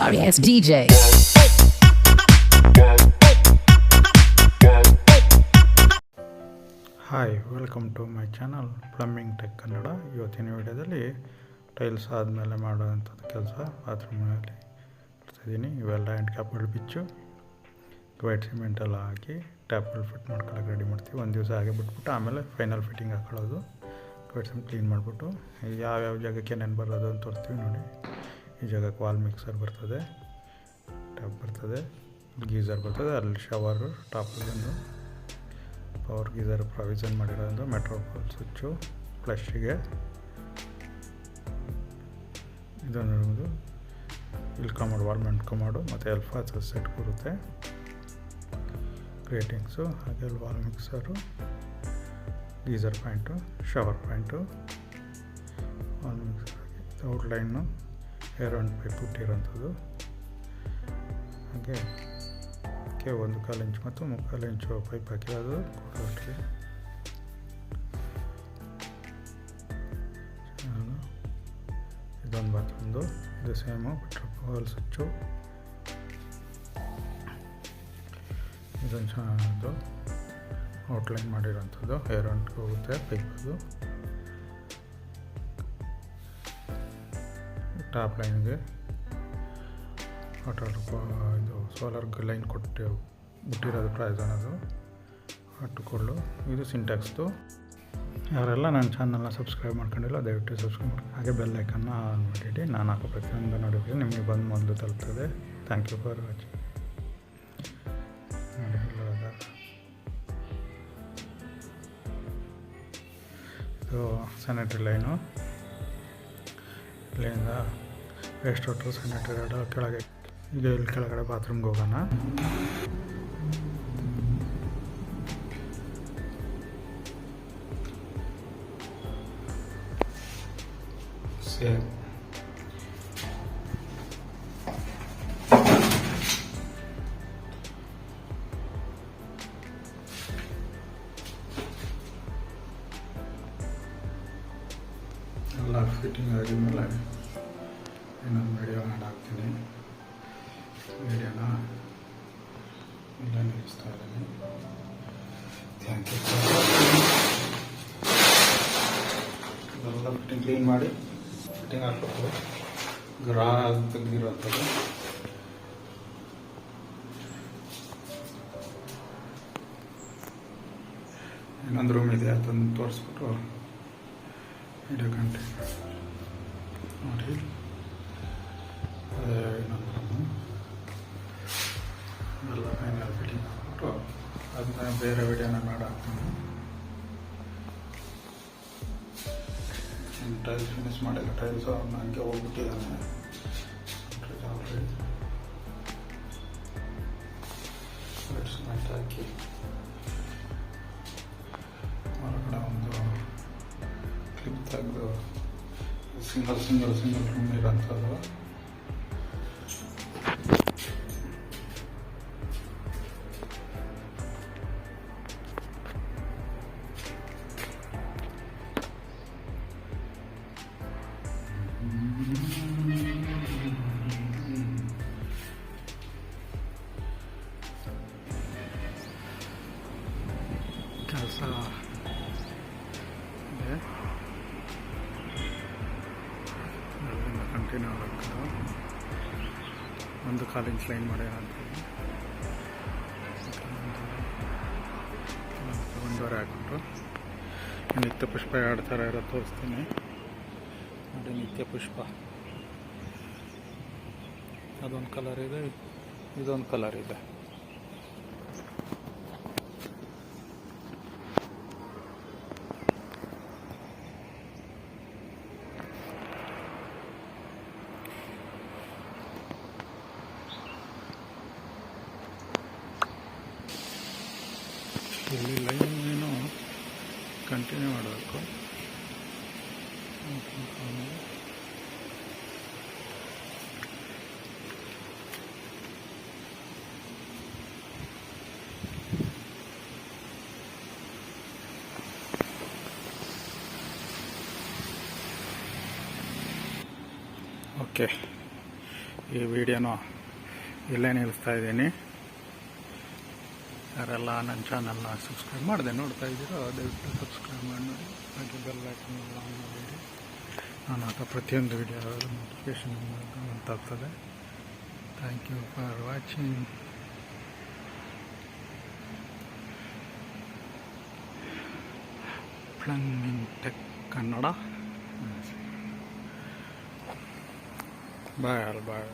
sorry ass DJ. Hi welcome to my channel plumbing tech Kannada ಇವತ್ತಿನ ವಿಡಿಯೋದಲ್ಲಿ tiles ಆದಮೇಲೆ ಮಾಡುವಂಥದ್ದು ಕೆಲಸ ಬಾತ್ರೂಮ್ನಲ್ಲಿ ಇದ್ದೀನಿ. ಇವೆಲ್ಲ ಆ್ಯಂಡ್ ಕ್ಯಾಪಲ್ ಬಿಚ್ಚು ವೈಟ್ ಸಿಮೆಂಟ್ ಎಲ್ಲ ಹಾಕಿ ಟ್ಯಾಪ್ಗಳು ಫಿಟ್ ಮಾಡ್ಕೊಳ್ಳೋಕೆ ರೆಡಿ ಮಾಡ್ತೀವಿ. ಒಂದು ದಿವಸ ಹಾಗೆ ಬಿಟ್ಬಿಟ್ಟು ಆಮೇಲೆ ಫೈನಲ್ ಫಿಟ್ಟಿಂಗ್ ಹಾಕೊಳ್ಳೋದು. ವೈಟ್ ಸಿಮೆಂಟ್ ಕ್ಲೀನ್ ಮಾಡಿಬಿಟ್ಟು ಯಾವ್ಯಾವ ಜಾಗಕ್ಕೆ ಏನೇನು ಬರೋದು ಅಂತ ತೋರಿಸ್ತೀವಿ ನೋಡಿ. ಈ ಜಾಗಕ್ಕೆ ವಾಲ್ ಮಿಕ್ಸರ್ ಬರ್ತದೆ ಟ್ಯಾಪ್ ಬರ್ತದೆ, ಗೀಸರ್ ಬರ್ತದೆ, ಅಲ್ಲಿ ಶವರು ಟಾಪ್ ಬಂದು ಪವರ್ ಗೀಸರ್ ಪ್ರಾವಿಷನ್ ಮಾಡಿರೋದು ಮೆಟ್ರೋಪಾಲ್ ಸ್ವಿಚ್ಚು ಫ್ಲಶ್ಶಿಗೆ ಇದೊಂದು ಇಲ್ಲಿ ಕಮಾಡು ವಾಲ್ ಮೆಂಟ್ ಕಮಾಡು ಮತ್ತು ಎಲ್ಫಾಸ್ ಸೆಟ್ ಬರುತ್ತೆ ಗ್ರೇಟಿಂಗ್ಸು ಹಾಗೆ ಅಲ್ಲಿ wall mixer geyser point shower point wall mixer outline air and pipe ಇಟ್ಟಿರೋಂಥದ್ದು ಹಾಗೆ ಕೆ ಒಂದು ಕಾಲು ಇಂಚು ಮತ್ತು ಮುಕ್ಕಾಲು ಇಂಚು ಪೈಪ್ ಹಾಕಿರೋದು ಒಟ್ಟಿಗೆ ಇದೊಂದು ಬಾತ್ರೂಮ್ದು ಇದು ಸೇಮು ಪೆಟ್ರೋಲ್ ಸ್ವಿಚ್ಚು ಇದೊಂದು ಚೆನ್ನಾಗಿದ್ದು ಔಟ್ಲೈನ್ ಮಾಡಿರೋಂಥದ್ದು ಹೇರ್ ಆ್ಯಂಡ್ ಹೋಗುತ್ತೆ ಪೈಪದು ಟಾಪ್ ಲೈನ್ಗೆ ವಾಟರ್ ಇದು ಸೋಲಾರ್ ಲೈನ್ ಕೊಟ್ಟು ಬಿಟ್ಟಿರೋದು ಪ್ರೈಸ್ ಅದು. ಅಟ್ಟುಕೊಳ್ಳು. ಇದು ಸಿಂಟ್ಯಾಕ್ಸ್ದು ಯಾರೆಲ್ಲ ನನ್ನ ಚಾನಲ್ನ ಸಬ್ಸ್ಕ್ರೈಬ್ ಮಾಡ್ಕೊಂಡಿಲ್ಲ, ದಯವಿಟ್ಟು ಸಬ್ಸ್ಕ್ರೈಬ್ ಮಾಡಿ. ಹಾಗೆ ಬೆಲ್ ಐಕನ್ನ ಆನ್ ಮಾಡಿಡಿ. ನಾನು ಹಾಕೋ ಪ್ರತಿಯೊಂದು ನೋಡಿದ್ರೆ ನಿಮಗೆ ಬಂದು ಮೊದಲು ತಲುಪ್ತದೆ. Thank you for watching sanitary line ಇಲ್ಲಿಂದ ವೇಸ್ಟ್ ವಾಟರ್ ಸ್ಯಾನಿಟರಿ ಕೆಳಗೆ ಈಗ ಇಲ್ಲಿ ಕೆಳಗಡೆ ಬಾತ್ರೂಮ್ಗೆ ಹೋಗೋಣ. ಸೇಮ್ ಎಲ್ಲ ಫಿಟ್ಟಿಂಗ್ ಆಗಿದ್ಮೇಲೆ ಇನ್ನೊಂದು ವಿಡಿಯೋ ಮಾಡಾಕ್ತೀನಿ. ವಿಡಿಯೋನ ಇಲ್ಲ ನಿಲ್ಲಿಸ್ತಾ ಇದ್ದೀನಿ. ಥ್ಯಾಂಕ್ ಯು ಎಲ್ಲ ಫಿಟ್ಟಿಂಗ್ ಕ್ಲೀನ್ ಮಾಡಿ ಫಿಟ್ಟಿಂಗ್ ಹಾಕ್ಬೇಕು. ಗ್ರಾ ತೆಗೆದಿರೋಂಥದ್ದು. ಇನ್ನೊಂದು ರೂಮ್ ಇದೆ, ಅದನ್ನು ತೋರಿಸ್ಬಿಟ್ಟು ವಿಡಿಯೋ ಕಂಟಿನ್ಯೂ ನೋಡಿ ಬೇರೆ ವಿಡಿಯೋನ ಮಾಡಾಕ್ತೀನಿ ಟೈಲ್ಸ್ ಫಿನಿಶ್ ಮಾಡಿಲ್ಲ ಟೈಲ್ಸ್ ಅವನ್ನ ಹಂಗೆ ಹೋಗ್ಬಿಟ್ಟಿದ್ದಾನೆ ಆಲ್ರೆಡಿ ಸಿಮೆಂಟ್ ಹಾಕಿ ಹೊರಗಡೆ ಒಂದು ಕ್ಲಿಪ್ ತೆಗೆದು ಸಿಂಗಲ್ ಸಿಂಗಲ್ ಸಿಂಗಲ್ ರೂಮ್ ಇರೋಂಥದ್ದು ಒಂದು ಕಾಲು ಇಂಚ್ ಲೈನ್ ಮಾಡ್ಯಾರ ಅಂತೇಳಿ ಒಂದೂವರೆ ಹಾಕ್ಬಿಟ್ಟು ನಿತ್ಯ ಪುಷ್ಪ ಎರಡು ಥರ ಇರೋ ತೋರಿಸ್ತೀನಿ. ನೋಡಿ ನಿತ್ಯ ಪುಷ್ಪ. ಅದೊಂದು ಕಲರ್ ಇದೆ, ಇದೊಂದು ಕಲರ್ ಇದೆ. ಇಲ್ಲಿ ಲೈನ್ ಕಂಟಿನ್ಯೂ ಮಾಡಬೇಕು. ಓಕೆ ಈ ವಿಡಿಯೋನ ಇಲ್ಲೇ ನಿಲ್ಲಿಸ್ತಾ ಇದ್ದೀನಿ. ಯಾರೆಲ್ಲ ನನ್ನ ಚಾನಲ್ನ ಸಬ್ಸ್ಕ್ರೈಬ್ ಮಾಡಿದೆ ನೋಡ್ತಾ ಇದ್ದೀರೋ, ದಯವಿಟ್ಟು ಸಬ್ಸ್ಕ್ರೈಬ್ ಮಾಡಿ. ನೋಡಿ ಹಾಗೆ ಬೆಲ್ ಐಕನ್ ಆನ್ ಮಾಡಿರಿ. ನಾನು ಆತ ಪ್ರತಿಯೊಂದು ವಿಡಿಯೋ ನೋಟಿಫಿಕೇಶನ್ ಗೊತ್ತಾಗ್ತದೆ thank you for watching plumbing tech Kannada bye bye